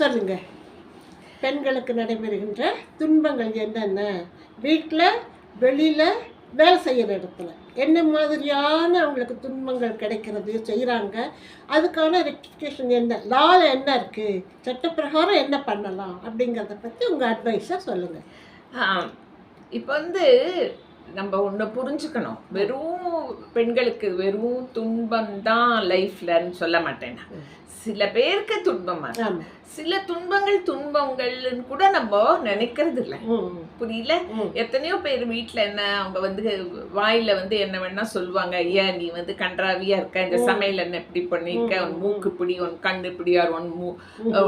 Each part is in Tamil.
சொல்லுங்க. பெண்களுக்கு நடைபெறுகின்ற துன்பங்கள் என்னென்ன? வீட்டில் வெளியில் வேலை செய்கிற இடத்துல என்ன மாதிரியான அவங்களுக்கு துன்பங்கள் கிடைக்கிறது செய்கிறாங்க அதுக்கான ரெக்டிஃபிகேஷன் என்ன? லால என்ன இருக்குது சட்டப்பிரகாரம் என்ன பண்ணலாம்? அப்படிங்கிறத பற்றி உங்கள் அட்வைஸை சொல்லுங்கள் இப்போ வந்து நம்ம ஒன்று புரிஞ்சுக்கணும். வெறும் பெண்களுக்கு வெறும் துன்பம் தான் லைஃப்லன்னு சொல்ல மாட்டேன். சில பேருக்கு துன்பமா? இருக்கு. சில துன்பங்கள் துன்பங்கள்னு கூட நம்ம நினைக்கிறது இல்லை புரியல? எத்தனையோ பேர் வீட்டில் என்ன அவங்க வந்து வாயில வந்து என்ன வேணா சொல்லுவாங்க. ஏன் நீ வந்து கன்றாவியா இருக்க? இந்த சமையல் என்ன இப்படி பண்ணிருக்க? உன் மூக்கு இப்படி உன் கண் இப்படி உன் மூ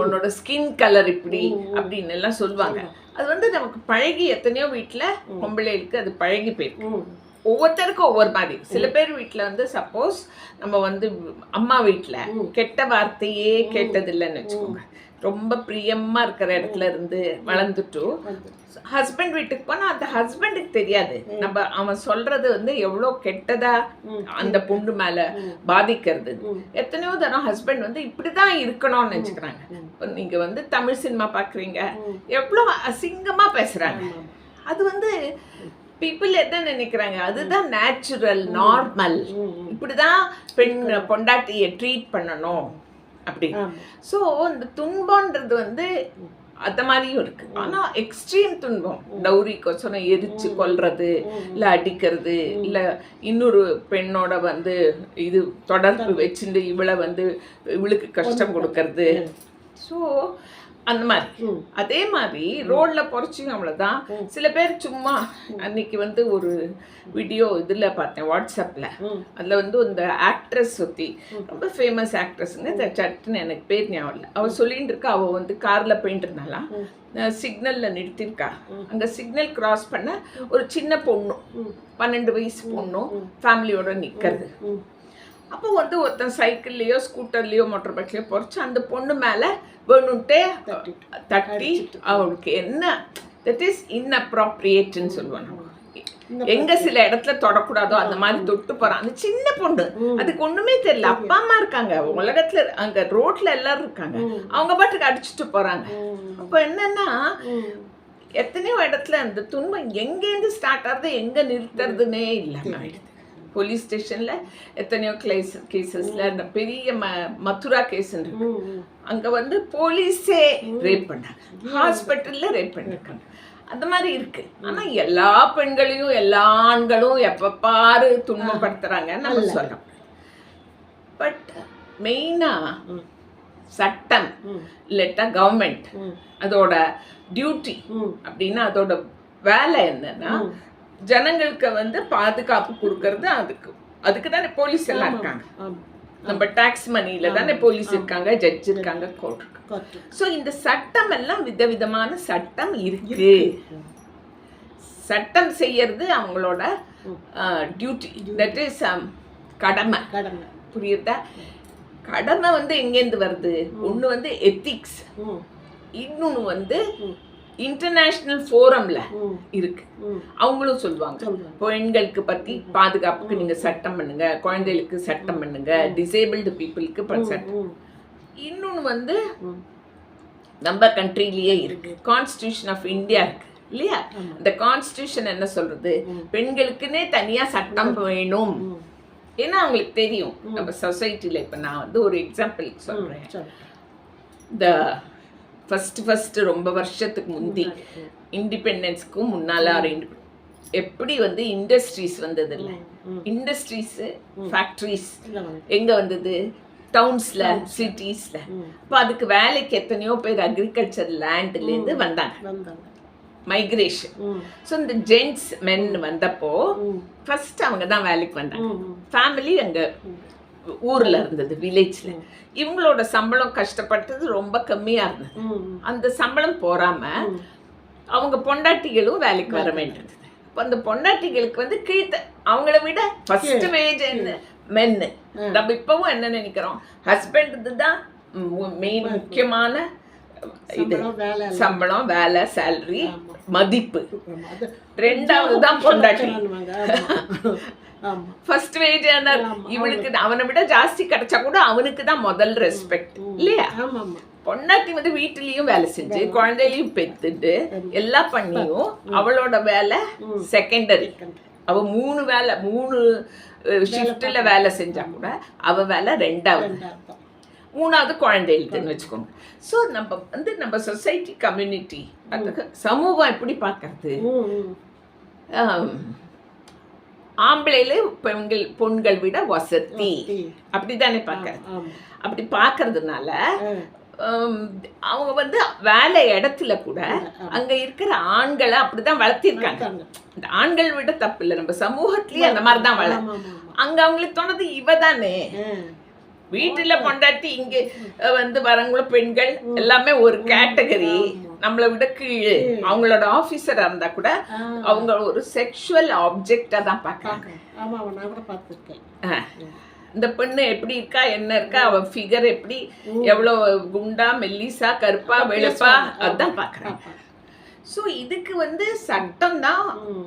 உன்னோட ஸ்கின் கலர் இப்படி அப்படின்னு எல்லாம் சொல்லுவாங்க. அது வந்து நமக்கு பழகி எத்தனையோ வீட்டில் பொம்பளைகளுக்கு அது பழகி போயிருக்கு. ஒவ்வொருத்தருக்கும் ஒவ்வொரு மாதிரி சில பேர் வீட்டில் வந்து சப்போஸ் நம்ம வந்து அம்மா வீட்டில் கெட்ட வார்த்தையே கேட்டதில்லைன்னு வச்சுக்கோங்க. ரொம்ப பிரியமா இருக்கிற இடத்துல இருந்து வளர்ந்துட்டு ஹஸ்பண்ட் வீட்டுக்கு போனா அந்த ஹஸ்பண்டுக்கு தெரியாது. நம்ம அவன் சொல்றது வந்து எவ்வளோ கெட்டதா. அந்த பொண்ணு மேல பாதிக்கிறது. எத்தனையோ தரம் ஹஸ்பண்ட் வந்து இப்படிதான் இருக்கணும்னு நினைச்சுக்கிறாங்க இப்போ நீங்க வந்து தமிழ் சினிமா பாக்குறீங்க. எவ்வளோ அசிங்கமா பேசுறாங்க. ஆமாம் அது வந்து பீப்புள் என்ன நினைக்கிறாங்க? அதுதான் நேச்சுரல் நார்மல் இப்படிதான் பெண் பொண்டாட்டியை ட்ரீட் பண்ணணும் அப்படி. ஸோ இந்த துன்பம்ன்றது வந்து அந்த மாதிரியும் இருக்கு. ஆனா எக்ஸ்ட்ரீம் துன்பம். டௌரிக்கோசரம் எரிச்சு கொல்றது இல்ல அடிக்கிறது இல்ல இன்னொரு பெண்ணோட வந்து இது தொடர்பு வச்சுட்டு இவளை வந்து இவளுக்கு கஷ்டம் கொடுக்கறது. ஸோ அந்த மாதிரி. அதே மாதிரி ரோட்ல பொறிச்சிங்க அவ்வளவுதான் சில பேர் சும்மா அன்னைக்கு வந்து ஒரு வீடியோ இதுல பார்த்தேன் வாட்ஸ்அப்ல. ம். அதில் வந்து இந்த ஆக்ட்ரஸ் சுற்றி ரொம்ப ஃபேமஸ் ஆக்ட்ரஸுங்க சட்டுன்னு எனக்கு பேர் ஞாபகம் இல்லை. அவள் சொல்லிட்டு இருக்கா அவள் வந்து காரில் போயிட்டு இருந்தாலாம் சிக்னலில் நிறுத்திருக்கா. அங்கே சிக்னல் கிராஸ் பண்ண ஒரு சின்ன பொண்ணு பன்னெண்டு வயசு பொண்ணும் ஃபேமிலியோட நிற்கிறது அப்போ வந்து ஒருத்தன் சைக்கிள்லேயோ ஸ்கூட்டர்லேயோ மோட்டர் பைக்லேயோ பொறிச்சு அந்த பொண்ணு மேலே வேணுன்ட்டே தட்டி அவளுக்கு என்ன தட் இஸ் இன்அப்ராப்ரியேட்னு சொல்லுவோம் நம்ம எங்க சில இடத்துல தொடக்கூடாதோ அந்த மாதிரி தொட்டு போறான் அந்த சின்ன பொண்ணு. அதுக்கு ஒண்ணுமே தெரியல. அப்பா அம்மா இருக்காங்க. உலகத்துல அங்க ரோட்ல எல்லாரும் இருக்காங்க. அவங்க பாட்டுக்கு அடிச்சுட்டு போறாங்க. அப்ப என்னன்னா எத்தனையோ இடத்துல அந்த துன்பம் எங்கேருந்து ஸ்டார்ட் ஆகுது எங்க நிறுத்துறதுன்னே இல்லாம ஆயிடுது போலீஸ் ஸ்டேஷன்ல எத்தனையோ கேஸ் கேசஸ்ல இந்த பெரிய ம மதுரா கேஸ் இருக்கு. அங்க வந்து போலீஸே ரேப் பண்ணாங்க ஹாஸ்பிட்டல்ல ரேப் பண்ணிருக்காங்க அந்த மாதிரி இருக்கு. ஆனா எல்லா பெண்களையும் எல்லா ஆண்களும் எப்ப பாரு துன்பப்படுத்துறாங்க நம்ம சொல்றோம் பட் மெயினா சட்டம் இல்லட்டா கவர்மெண்ட் அதோட டியூட்டி அப்படின்னா அதோட வேலை என்னன்னா ஜனங்களுக்கு வந்து பாதுகாப்பு கொடுக்கறது அதுக்கு. அதுக்கு தானே போலீஸ் எல்லாம் இருக்காங்க. நம்ம டாக்ஸ் மணியில தானே போலீஸ் இருக்காங்க ஜட்ஜ் இருக்காங்க கோர்ட் ஸோ இந்த சட்டம் எல்லாம் விதவிதமான சட்டம் இருக்கு. சட்டம் செய்யறது அவங்களோட டியூட்டி தட் இஸ் கடமை. கடமை. புரியுதா? கடமை வந்து எங்கேருந்து வருது? ஒன்று வந்து எத்திக்ஸ் இன்னொன்று வந்து இன்டர்நேஷ்னல் ஃபோரம்ல இருக்கு. அவங்களும் சொல்லுவாங்க. பெண்களுக்கு பத்தி பாதுகாப்புக்கு நீங்க சட்டம் பண்ணுங்க குழந்தைகளுக்கு சட்டம் பண்ணுங்க டிசேபிள்டு பீப்புளுக்கு சட்டம் ம் இன்னொன்று வந்து நம்ம கண்ட்ரிலேயே இருக்கு. கான்ஸ்டியூஷன் ஆஃப் இந்தியா இருக்கு. இல்லையா? அந்த கான்ஸ்டியூஷன் என்ன சொல்றது? பெண்களுக்குன்னே தனியா சட்டம் வேணும். ஏன்னா அவங்களுக்கு தெரியும். நம்ம சொசைட்டில இப்ப நான் வந்து ஒரு எக்ஸாம்பிளுக்கு சொல்றேன். சரி இந்த ஃபர்ஸ்ட் ஃபர்ஸ்ட் ரொம்ப வருஷத்துக்கு முந்தி இண்டிபெண்டன்ஸ்க்கும் முன்னால independence- எப்படி வந்து இண்டஸ்ட்ரீஸ் வந்தது இல்லை இண்டஸ்ட்ரீஸ் ஃபேக்ட்ரிஸ் எங்க வந்தது? டவுன்ஸ்ல சிட்டிஸ்ல அப்போ அதுக்கு வேலைக்கு எத்தனையோ பேர் அக்ரிகல்ச்சர் லேண்ட்லேருந்து வந்தாங்க. வந்தாங்க. மைக்ரேஷன் ஸோ இந்த ஜென்ட்ஸ் மென் வந்தப்போ ஃபர்ஸ்ட் அவங்க தான் வேலைக்கு வந்தாங்க. ஃபேமிலி அங்க. ஊர்ல இருந்தது வில்லேஜ்ல இவங்களோட சம்பளம் கஷ்டப்பட்டது ரொம்ப கம்மியா இருந்தது. அந்த சம்பளம் போறாம அவங்க பொண்டாட்டிகளும் வேலைக்கு வர வேண்டியது. அப்போ அந்த பொண்டாட்டிகளுக்கு வந்து கீழ்த்த அவங்கள விட ஃபர்ஸ்ட் வேஜ் என்ன மென்னு நம்ம இப்பவும் என்ன நினைக்கிறோம்? ஹஸ்பண்ட் தான் மெயின் முக்கியமான இது சம்பளம் வேலை சேலரி. மதிப்பு. ரெண்டாவது தான் பொண்டாட்டி. ஃபர்ஸ்ட் வேஜ் இவனுக்கு அவனை விட ஜாஸ்தி கிடைச்சா கூட அவனுக்கு தான் முதல் ரெஸ்பெக்ட். இல்லையா? பொண்டாட்டி வந்து வீட்டுலயும் வேலை செஞ்சு குழந்தையிலையும் பெத்துட்டு எல்லாம் பண்ணியும் அவளோட வேலை செகண்டரி அவ மூணு வேலை மூணு ஷிஃப்ட்ல வேலை செஞ்சா கூட அவ வேலை ரெண்டாவது. மூணாவது குழந்தைகளுக்குன்னு வச்சுக்கோங்க. ஸோ நம்ம வந்து நம்ம சொசைட்டி கம்யூனிட்டி அது சமூகம் எப்படி பார்க்கறது? ஆம்பளையிலே பெண்கள் பொண்கள் விட வசதி. அப்படிதானே பார்க்கறது? அப்படி பார்க்கறதுனால அவங்க வந்து வேலை இடத்துல கூட அங்க இருக்கிற ஆண்களை அப்படிதான் வளர்த்திருக்காங்க. இருக்காங்க. இந்த ஆண்கள் விட தப்பு இல்லை. நம்ம சமூகத்திலேயே அந்த மாதிரி தான் வள. அங்க அவங்களுக்கு தோணுது இவ தானே வீட்டுல பொண்டாட்டி இங்க வந்து வரவங்கள பெண்கள் எல்லாமே ஒரு கேட்டகரி நம்மளை விட கீழே. அவங்களோட ஆபீசரா இருந்தா கூட அவங்க ஒரு செக்ஷுவல் ஆப்ஜெக்டா தான் பார்க்கறாங்க. நான் கூட பார்த்திருக்கேன். இந்த பெண்ணு எப்படி இருக்கா என்ன இருக்கா அவ ஃபிகர் எப்படி எவ்வளவு குண்டா மெல்லிசா கருப்பா வெளுப்பா அதான் பார்க்கறாங்க. பார்ப்பேன். ஸோ இதுக்கு வந்து சட்டம் தான்.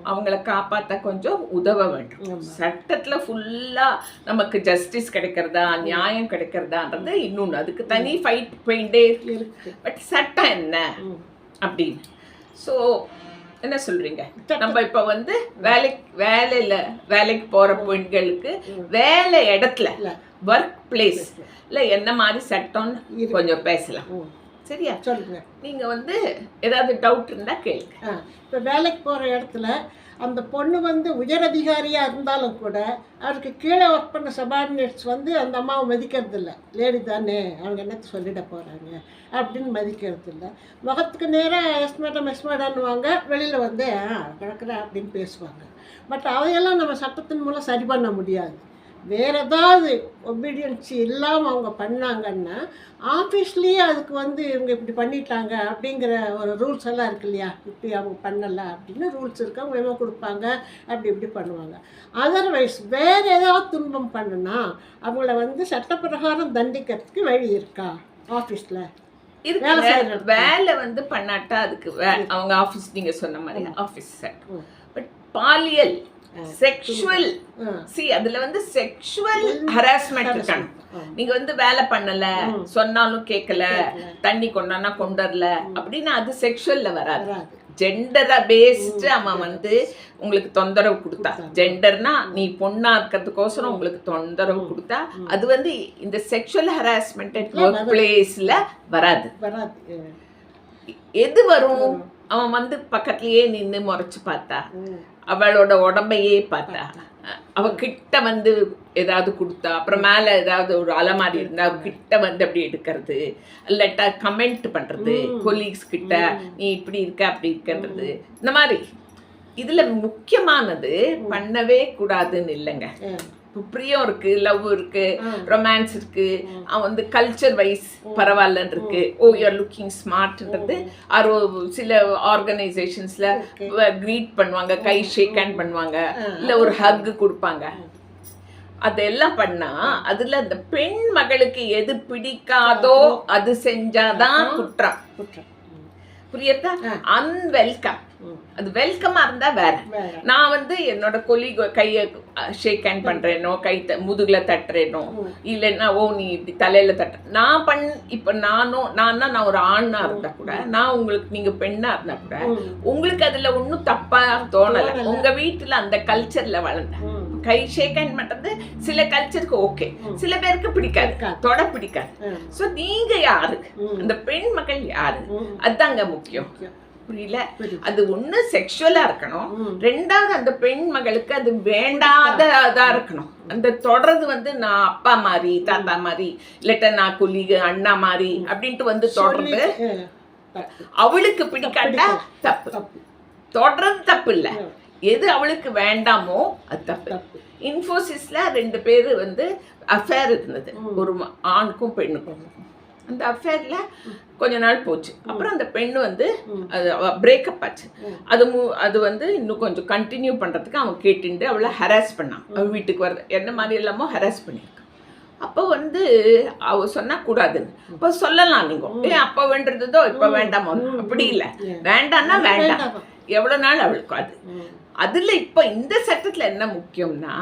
அவங்கள காப்பாற்ற கொஞ்சம் உதவ வேண்டும். சட்டத்துல ஃபுல்லா நமக்கு ஜஸ்டிஸ் கிடைக்கிறதா நியாயம் கிடைக்கிறதான்றது இன்னொன்று அதுக்கு தனி ஃபைட் போயிட்டே இருக்கு. பட் சட்டம் என்ன. அப்படின்னு. ஸோ என்ன சொல்றீங்க? நம்ம இப்ப வந்து வேலைக்கு வேலையில வேலைக்கு போற பெண்களுக்கு வேலை இடத்துல. ஒர்க் பிளேஸ்ல என்ன மாதிரி சட்டம்னு கொஞ்சம் பேசலாம். சரியா? சொல்லுங்க. நீங்க வந்து ஏதாவது டவுட் இருந்தா கேளுங்க. ஆ. இப்போ வேலைக்கு போகிற இடத்துல அந்த பொண்ணு வந்து உயர் அதிகாரியாக இருந்தாலும் கூட அவருக்கு கீழே ஒர்க் பண்ண சபார்டினேட்ஸ் வந்து அந்த அம்மாவை மதிக்கிறது இல்லை லேடி தானே அவங்க என்னத்தை சொல்லிட போகிறாங்க அப்படின்னு மதிக்கிறது இல்லை முகத்துக்கு நேராக எஸ் மேடம் எஸ் மேடம்னுவாங்க வெளியில் வந்து ஆ கிடக்குற அப்படின்னு பேசுவாங்க. பட் அதையெல்லாம் நம்ம சட்டத்தின் மூலம் சரி பண்ண முடியாது. வேறு ஏதாவது ஒபீடியன்சி இல்லாமல் அவங்க பண்ணாங்கன்னா ஆஃபீஸ்லேயே அதுக்கு வந்து இவங்க இப்படி பண்ணிட்டாங்க அப்படிங்கிற ஒரு ரூல்ஸ் எல்லாம் இருக்கு இல்லையா? இப்படி அவங்க பண்ணலை அப்படின்னு ரூல்ஸ் இருக்கு. அவங்க மெமோ கொடுப்பாங்க? அப்படி இப்படி பண்ணுவாங்க. அதர்வைஸ் வேறு ஏதாவது துன்பம் பண்ணுனா அவங்கள வந்து சட்டப்பிரகாரம் தண்டிக்கிறதுக்கு வழி இருக்கா? ஆஃபீஸில் இடத்துல. வேலை வந்து பண்ணாட்டா அதுக்கு அவங்க ஆபீஸ் நீங்க சொன்ன மாதிரி ஆபீஸ் ம். பட் பாலியல் செக்ஷுவல் சி அதுல வந்து செக்ஷுவல் ஹராஸ்மெண்ட் இருக்கணும் ஆமா. நீங்க வந்து வேலை பண்ணல சொன்னாலும் கேட்கல தண்ணி கொண்டானா கொண்டரல அப்படின்னா அது செக்ஷுவல்ல வராது. ஜெண்டரை பேஸ்டு அவன் வந்து உங்களுக்கு தொந்தரவு கொடுத்தா. ஜெண்டர்னா நீ பொண்ணா இருக்கிறதுக்கோசரம் உங்களுக்கு தொந்தரவு கொடுத்தா அது வந்து இந்த செக்ஷுவல் ஹராஸ்மெண்ட் அட் ஒர்க் பிளேஸ்ல வராது. எது வரும்? அவன் வந்து பக்கத்துலயே நின்னு முறைச்சு பார்த்தா. அவளோட உடம்பையே பார்த்தா. அவ கிட்ட வந்து ஏதாவது கொடுத்தா அப்புறம் மேல ஏதாவது ஒரு அலமாரி இருந்தா கிட்ட வந்து அப்படி எடுக்கிறது இல்லாட்டா கமெண்ட் பண்றது கொலீக்ஸ் கிட்ட நீ இப்படி இருக்க அப்படி இருக்கன்றது. இந்த மாதிரி. இதுல முக்கியமானது பண்ணவே கூடாதுன்னு இல்லைங்க. பிரியம் இருக்கு லவ் இருக்கு. ரொமான்ஸ் இருக்கு. அவன் வந்து கல்ச்சர் வைஸ் பரவாயில்லன்னு இருக்கு ஓ யூஆர் லுக்கிங் ஸ்மார்ட்ன்றது ஆர் சில ஆர்கனைசேஷன்ஸ்ல க்ரீட் பண்ணுவாங்க கை ஷேக் ஹேண்ட் பண்ணுவாங்க இல்ல ஒரு ஹக் கொடுப்பாங்க. அதெல்லாம் பண்ணா அதுல அந்த பெண் மகளுக்கு எது பிடிக்காதோ அது செஞ்சாதான் குற்றம். குற்றம். புரியுதா? அன்வெல்கம். அது வெல்கமா இருந்தா வேற. நான் வந்து என்னோட கொலீக் கையை ஷேக் ஹேண்ட் பண்றேனோ கை முதுகுல தட்டுறேனோ இல்லைன்னா ஓ நீ இப்படி தலையில தட்டுற நான் பண் இப்ப நானும் நான்னா நான் ஒரு ஆணா இருந்தா கூட நான் உங்களுக்கு நீங்க பெண்ணா இருந்தா கூட உங்களுக்கு அதுல ஒண்ணும் தப்பா தோணல. உங்க வீட்டுல அந்த கல்ச்சர்ல வளர்ந்தேன். கை ஷேக் ஹேண்ட் பண்றது சில கல்ச்சருக்கு ஓகே சில பேருக்கு பிடிக்காது. தொட பிடிக்காது. சோ நீங்க யாரு? அந்த பெண் மகள் யாரு. அதாங்க முக்கியம். புரியல. அது ஒண்ணு செக்ஷுவலா இருக்கணும். ரெண்டாவது அந்த பெண் மகளுக்கு அது வேண்டாததா இருக்கணும். அந்த தொடர்றது வந்து நான் அப்பா மாதிரி தாத்தா மாதிரி இல்லாட்ட நான் குலிக அண்ணா மாதிரி அப்படின்ட்டு வந்து. தப்பு. அவளுக்கு பிடிக்காட்டா தப்பு. தொடர்றது தப்பு இல்ல. எது அவளுக்கு வேண்டாமோ அது தப்பு. இன்ஃபோசிஸ்ல ரெண்டு பேர் வந்து அஃபேர் இருந்தது. ஒரு ஆணுக்கும் பெண்ணுக்கும். அந்த அஃபேர்ல கொஞ்ச நாள் போச்சு. அப்புறம் அந்த பெண்ணு வந்து அது பிரேக்கப் ஆச்சு. அது அது வந்து இன்னும் கொஞ்சம் கண்டினியூ பண்றதுக்கு அவன் கேட்டுட்டு அவளை ஹராஸ் பண்ணான் அவ வீட்டுக்கு வர என்ன மாதிரி எல்லாமோ ஹராஸ் பண்ணியிருக்கான் அப்போ வந்து அவ சொன்னா கூடாதுன்னு அப்போ சொல்லலாம் நீங்க. ஏன் அப்போ வேண்டதோ இப்போ வேண்டாமோ. அப்படி இல்லை. வேண்டாம்னா வேண்டாம். எவ்வளவு நாள் அவளுக்கு அது. அதுல இப்போ இந்த சட்டத்துல என்ன முக்கியம்னா.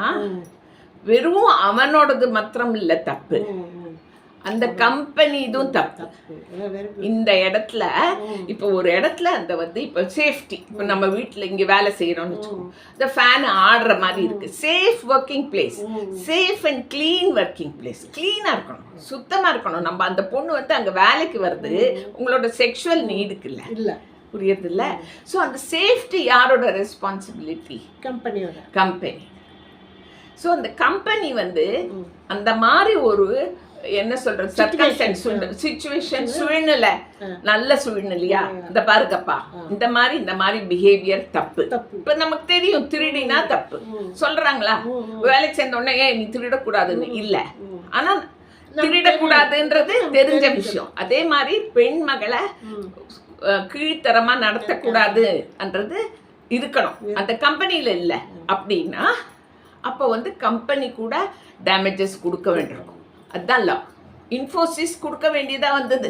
வெறும் அவனோடது மாத்திரம் இல்ல தப்பு. அந்த கம்பெனி இதுவும் தப்பு. இந்த இடத்துல இப்போ ஒரு இடத்துல அந்த வந்து இப்போ சேஃப்டி இப்போ நம்ம வீட்டில் இங்கே வேலை செய்கிறோம்னு வச்சுக்கோங்க இந்த ஃபேன் ஆடுற மாதிரி இருக்கு. Safe working place safe and clean working place க்ளீனாக இருக்கணும். சுத்தமாக இருக்கணும். நம்ம அந்த பொண்ணு வந்து அங்கே வேலைக்கு வருது. உங்களோட செக்ஷுவல் நீடுக்கு இல்லை. இல்ல. புரியுது இல்லை ஸோ அந்த சேஃப்டி யாரோட ரெஸ்பான்சிபிலிட்டி கம்பெனியோட கம்பெனி ஸோ அந்த கம்பெனி வந்து அந்த மாதிரி ஒரு என்ன சொல்றது? சர்க்கம்ஸ்டன்ஸ் சுச்சுவேஷன் சூழ்நிலை. நல்ல சூழ்நிலையா? இந்த பாருங்கப்பா. இந்த மாதிரி இந்த மாதிரி பிஹேவியர் தப்பு. இப்ப நமக்கு தெரியும் திருடினா தப்பு. சொல்றாங்களா? வேலைக்கு சேர்ந்த உடனே ஏன் நீ திருடக்கூடாதுன்னு இல்ல. ஆனா திருடக்கூடாதுன்றது தெரிஞ்ச விஷயம். அதே மாதிரி பெண் மகளை கீழ்த்தரமா நடத்தக்கூடாதுன்றது இருக்கணும். அந்த கம்பெனியில இல்ல. அப்படின்னா அப்ப வந்து கம்பெனி கூட டேமேஜஸ் கொடுக்க வேண்டியிருக்கும். அதுதான் லா இன்ஃபோசிஸ் கொடுக்க வேண்டியதா வந்தது.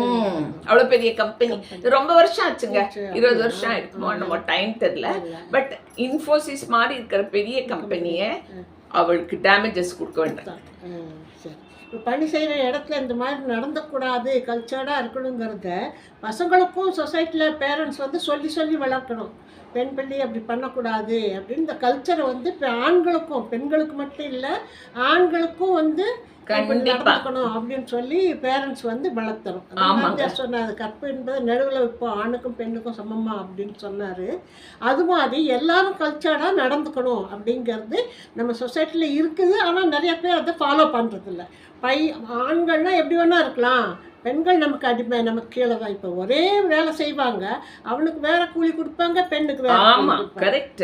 ம், அவ்வளவு பெரிய கம்பெனி ரொம்ப வருஷம் ஆச்சுங்க. இருபது வருஷம் ஆயிருக்குமோ நம்ம டைம் தெரியல. பட் இன்ஃபோசிஸ் மாதிரி இருக்கிற பெரிய கம்பெனியை அவளுக்கு டேமேஜஸ் கொடுக்க வேண்டாம். இப்போ பணி செய்கிற இடத்துல இந்த மாதிரி நடந்தக்கூடாது. கல்ச்சர்டாக இருக்கணுங்கிறத பசங்களுக்கும் சொசைட்டியில் பேரண்ட்ஸ் வந்து சொல்லி சொல்லி வளர்க்கணும். பெண் பிள்ளை அப்படி பண்ணக்கூடாது அப்படின்னு இந்த கல்ச்சரை வந்து இப்போ ஆண்களுக்கும் பெண்களுக்கு மட்டும் இல்லை ஆண்களுக்கும் வந்து கண்டிப்பா. அப்படின்னு சொல்லி பேரண்ட்ஸ் வந்து வளர்த்தணும். சொன்னார் கற்பு என்பது நடுவில் இப்போ ஆணுக்கும் பெண்ணுக்கும் சமமா அப்படின்னு சொன்னார். அது மாதிரி எல்லாரும் கல்ச்சர்டாக நடந்துக்கணும் அப்படிங்கிறது நம்ம சொசைட்டியில் இருக்குது. ஆனால் நிறைய பேர் அதை ஃபாலோ பண்ணுறதில்ல பை ஆண்கள்னா எப்படி வேணா இருக்கலாம். பெண்கள் நமக்கு அடிமை நமக்கு கீழே தான் இப்போ ஒரே வேலை செய்வாங்க. அவனுக்கு வேற கூலி கொடுப்பாங்க பெண்ணுக்கு வேற. கரெக்ட்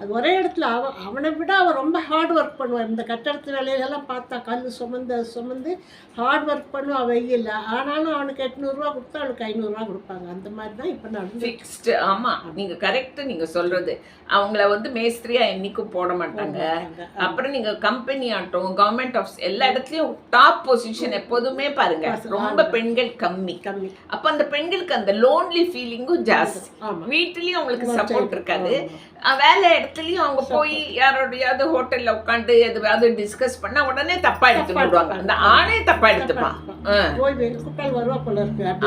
அது ஒரே இடத்துல அவன் அவனை விட அவன் ரொம்ப ஹார்ட் ஒர்க் பண்ணுவான் இந்த கட்டடத்து வேலையிலெல்லாம் பார்த்தா கல் சுமந்து சுமந்து ஹார்ட் ஒர்க் பண்ணுவான் வெயில் ஆனாலும் அவனுக்கு எட்நூறுரூவா கொடுத்தா அவனுக்கு ஐநூறுரூவா கொடுப்பாங்க. அந்த மாதிரி தான் இப்போ நடந்து ஃபிக்ஸ்டு ஆமா நீங்க கரெக்ட் நீங்க சொல்றது. அவங்கள வந்து மேஸ்திரியா என்னைக்கும் போட மாட்டாங்க. அப்புறம் நீங்க கம்பெனி ஆகட்டும் கவர்மெண்ட் ஆஃபீஸ் எல்லா இடத்துலயும் டாப் பொசிஷன் எப்போதுமே பாருங்க. ரொம்ப பெண்கள் கம்மி. கம்மி. அப்ப அந்த பெண்களுக்கு அந்த லோன்லி ஃபீலிங்கும் ஜாஸ்தி. வீட்லயும் அவங்களுக்கு சப்போர்ட் இருக்காது. வேலை இடத்துலயும் அவங்க போய் யாரோடையாவது ஹோட்டல்ல உட்காந்து எதுவாவது டிஸ்கஸ் பண்ணா உடனே தப்பா எடுத்து விடுவாங்க அந்த ஆணே தப்பா எடுத்துப்பான்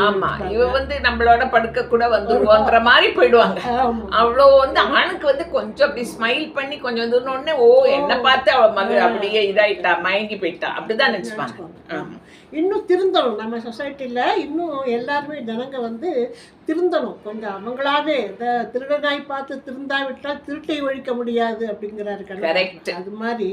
ஆமா. இவ வந்து நம்மளோட படுக்க கூட வந்துருவோன்ற மாதிரி போயிடுவாங்க. ஆமா. அவ்வளோ வந்து ஆணுக்கு வந்து கொஞ்சம் அப்படி ஸ்மைல் பண்ணி கொஞ்சம் தூரம் உடனே ஓ என்ன பார்த்து அவ மகள் அப்படியே இதாயிட்டா மயங்கி போயிட்டா. அப்படிதான் நினைச்சுப்பாங்க. இன்னும் திருந்தணும் நம்ம சொசைட்டியில் இன்னும் எல்லாருமே ஜனங்க வந்து திருந்தணும் கொஞ்சம் அவங்களாவே இந்த திருடனாய் பார்த்து திருந்தாவிட்டால் திருட்டை ஒழிக்க முடியாது அப்படிங்கிறாரு. Correct. அது மாதிரி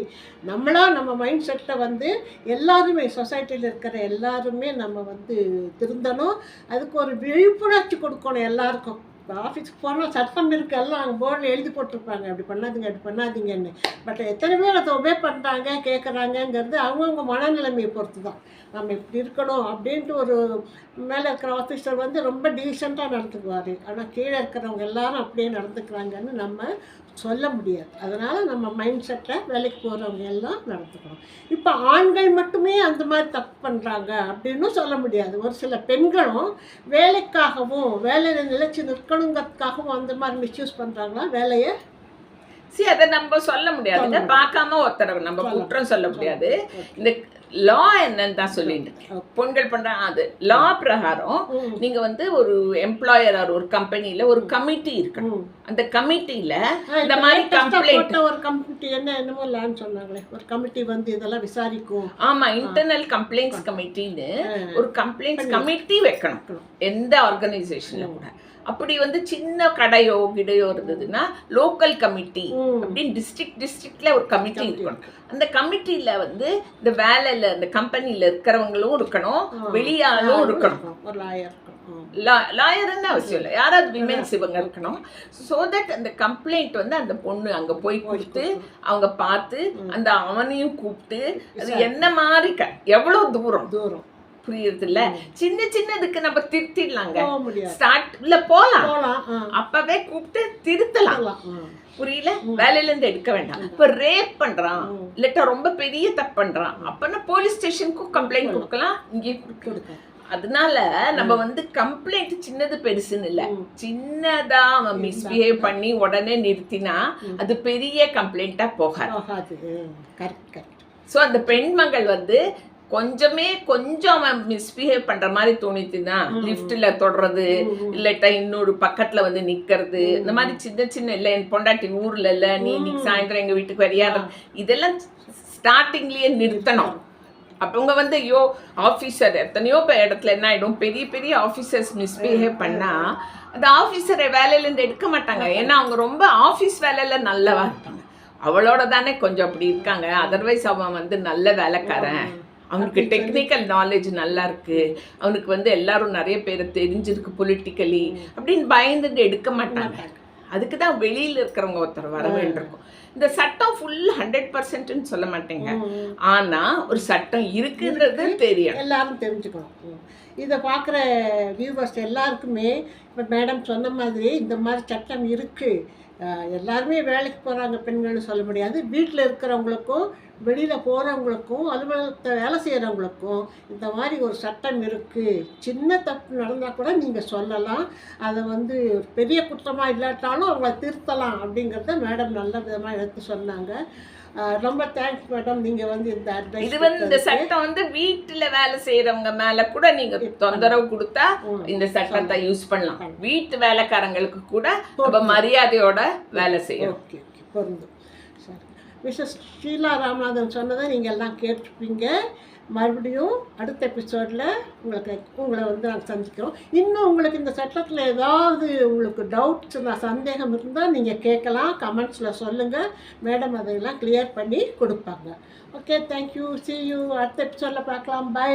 நம்மளா நம்ம மைண்ட் செட்டை வந்து எல்லாருமே சொசைட்டியில் இருக்கிற எல்லாருமே நம்ம வந்து திருந்தணும் அதுக்கு ஒரு விழிப்புணர்ச்சி கொடுக்கணும் எல்லாருக்கும் இப்போ ஆஃபீஸ்க்கு போகிறோம் சட்டம் இருக்கு எல்லாம் அங்கே போர்டில் எழுதி போட்டிருப்பாங்க. அப்படி பண்ணாதீங்க அப்படி பண்ணாதீங்கன்னு. பட் எத்தனை பேர் அதை ஒபே பண்ணுறாங்க கேட்குறாங்கங்கிறது அவங்கவுங்க மனநிலைமையை பொறுத்து தான் நம்ம இப்படி இருக்கணும் அப்படின்ட்டு ஒரு மேலே இருக்கிற ஆஃபீஸர் வந்து ரொம்ப டீசெண்டாக நடந்துக்குவார். ஆனால் கீழே இருக்கிறவங்க எல்லாரும் அப்படியே நடந்துக்கிறாங்கன்னு நம்ம சொல்ல முடியாது. அதனால் நம்ம மைண்ட் செட்டை வேலைக்கு போகிறவங்க எல்லாம் நடந்துக்கணும். இப்போ ஆண்கள் மட்டுமே அந்த மாதிரி தப்பு பண்ணுறாங்க அப்படின்னும் சொல்ல முடியாது. ஒரு சில பெண்களும் வேலைக்காகவும் வேலையில் நிலைச்சு நிற்கணுங்கிறதுக்காகவும் அந்த மாதிரி மிஸ்யூஸ் பண்ணுறாங்களா வேலையை? சரி அதை நம்ம சொல்ல முடியாதுங்க பார்க்காம ஒருத்தரை நம்ம குற்றம் சொல்ல முடியாது. இந்த லா என்னன்னு தான் சொல்லிட்டு. இருக்கேன். பெண்கள் பண்றாங்க அது. லா பிரகாரம். நீங்க வந்து ஒரு எம்ப்ளாயர் ஆர் ஒரு கம்பெனில ஒரு கமிட்டி இருக்கணும். அந்த கமிட்டில இந்த மாதிரி கம்ப்ளைண்ட் ஒரு கமிட்டி என்ன என்னமோ லேண்ட் சொன்னாங்களே. ஒரு கமிட்டி வந்து இதெல்லாம் விசாரிக்கும். ஆமா இன்டர்னல் கம்ப்ளைண்ட்ஸ் கமிட்டின்னு ஒரு கம்ப்ளைண்ட்ஸ் கமிட்டி வைக்கணும். எந்த ஆர்கனைசேஷன்ல கூட. அப்படி வந்து சின்ன கடையோ கிடையோ இருந்ததுன்னா லோக்கல் கமிட்டி. அப்படின்னு டிஸ்ட்ரிக்ட் டிஸ்ட்ரிக்ட்ல ஒரு கமிட்டி இருக்கணும். அந்த கமிட்டில வந்து இந்த வேலையில இந்த கம்பெனில இருக்கிறவங்களும் இருக்கணும். வெளியாளும் இருக்கணும். ஒரு லாயர். லாயர்னு அவசியம் இல்லை. யாராவது விமென்ஸ் இவங்க இருக்கணும். ஸோ தட் அந்த கம்ப்ளைண்ட் வந்து அந்த பொண்ணு அங்க போய் கொடுத்து அவங்க பார்த்து அந்த அவனையும் கூப்பிட்டு அது என்ன மாதிரி க எவ்வளவு தூரம்? தூரம். புரியுறது இல்ல சின்ன சின்னதுக்கு நம்ம திருத்திடலாங்க. ஸ்டார்ட்ல போலாம் அப்பவே கூப்பிட்டு திருத்தலாம். புரியல? வேலையில இருந்து எடுக்க வேண்டாம். இப்ப ரேப் பண்றான். இல்லட்டா ரொம்ப பெரிய தப்பு பண்றான். அப்பனா போலீஸ் ஸ்டேஷனுக்கும் கம்ப்ளைண்ட் கொடுக்கலாம். இங்கே கொடுக்கலாம். அதனால நம்ம வந்து கம்ப்ளைண்ட் சின்னது பெருசுன்னு இல்ல. சின்னதா அவன் மிஸ்பிஹேவ் பண்ணி உடனே நிறுத்தினா அது பெரிய கம்ப்ளைண்டா போகாது. ஸோ அந்த பெண்மகள் வந்து கொஞ்சமே கொஞ்சம் அவன் மிஸ்பிஹேவ் பண்ற மாதிரி தோணித்துனா லிஃப்ட்ல தொடுறது இல்லட்டா இன்னொரு பக்கத்துல வந்து நிக்கிறது இந்த மாதிரி சின்ன சின்ன இல்ல என் பொண்டாட்டி ஊர்ல இல்ல நீ இன்னைக்கு சாயந்தரம் எங்க வீட்டுக்கு வரியா இதெல்லாம் ஸ்டார்டிங்லயே நிறுத்தணும். அவங்க வந்து ஐயோ ஆஃபீஸர் எத்தனையோ இடத்துல என்ன ஆயிடும்? பெரிய பெரிய ஆஃபீஸர்ஸ் மிஸ்பிஹேவ் பண்ணா அந்த ஆஃபீஸரை வேலையில இருந்து எடுக்க மாட்டாங்க. ஏன்னா அவங்க ரொம்ப ஆஃபீஸ் வேலையில நல்லவா இருப்பாங்க. அவளோட தானே கொஞ்சம் அப்படி இருக்காங்க. அதர்வைஸ் அவன் வந்து நல்ல வேலைக்காரன். அவனுக்கு டெக்னிக்கல் நாலேஜ் நல்லா இருக்கு. அவனுக்கு வந்து எல்லாரும் நிறைய பேரை தெரிஞ்சிருக்கு பொலிட்டிக்கலி அப்படின்னு பயந்துட்டு எடுக்க மாட்டாங்க. அதுக்கு தான் வெளியில இருக்கிறவங்க ஒருத்தர் வர வேண்டியிருக்கும். இந்த சட்டம் ஃபுல் ஹண்ட்ரட் பர்சன்ட்னு சொல்ல மாட்டேங்க. ஆனா ஒரு சட்டம் இருக்குன்றது தெரியும். எல்லாரும் தெரிஞ்சுக்கணும். இதை பார்க்குற வியூவர்ஸ் எல்லாருக்குமே இப்போ மேடம் சொன்ன மாதிரி இந்த மாதிரி சட்டம் இருக்குது எல்லாருமே வேலைக்கு போகிறாங்க பெண்கள்னு சொல்ல முடியாது. வீட்டில் இருக்கிறவங்களுக்கும் வெளியில் போகிறவங்களுக்கும் அலுவலகத்தை வேலை செய்கிறவங்களுக்கும் இந்த மாதிரி ஒரு சட்டம் இருக்குது சின்ன தப்பு நடந்தால் கூட நீங்கள் சொல்லலாம். அதை வந்து பெரிய குற்றமாக இல்லாட்டாலும் அவங்கள திருத்தலாம் அப்படிங்கிறத மேடம் நல்ல விதமாக எடுத்து சொன்னாங்க. ரொம்ப தேங்க்ஸ் மேடம் நீங்கள் வந்து இந்த advice இது வந்து இந்த. சட்டம் வந்து வீட்டுல வேலை செய்யறவங்க மேல கூட நீங்க தொந்தரவு கொடுத்தா. இந்த சட்டத்தை யூஸ் பண்ணலாம். வீட்டு வேலைக்காரங்களுக்கு கூட நம்ம மரியாதையோட வேலை செய்யணும். ஓகே ஓகே பொருந்தும். சரி. மிஸ்ஸஸ் ஷீலா ராமநாதன் சொன்னதை நீங்கள் எல்லாம் கேட்டிருப்பீங்க. மறுபடியும் அடுத்த எபிசோடில் உங்களுக்கு உங்களை வந்து நாங்கள் சந்திக்கிறோம். இன்னும் உங்களுக்கு இந்த சட்டத்தில் ஏதாவது உங்களுக்கு டவுட்ஸ் நான் சந்தேகம் இருந்தால் நீங்கள் கேட்கலாம். கமெண்ட்ஸில் சொல்லுங்கள் மேடம் அதையெல்லாம் கிளியர் பண்ணி கொடுப்பாங்க. ஓகே தேங்க்யூ சி யூ அடுத்த எபிசோடில் பார்க்கலாம். பை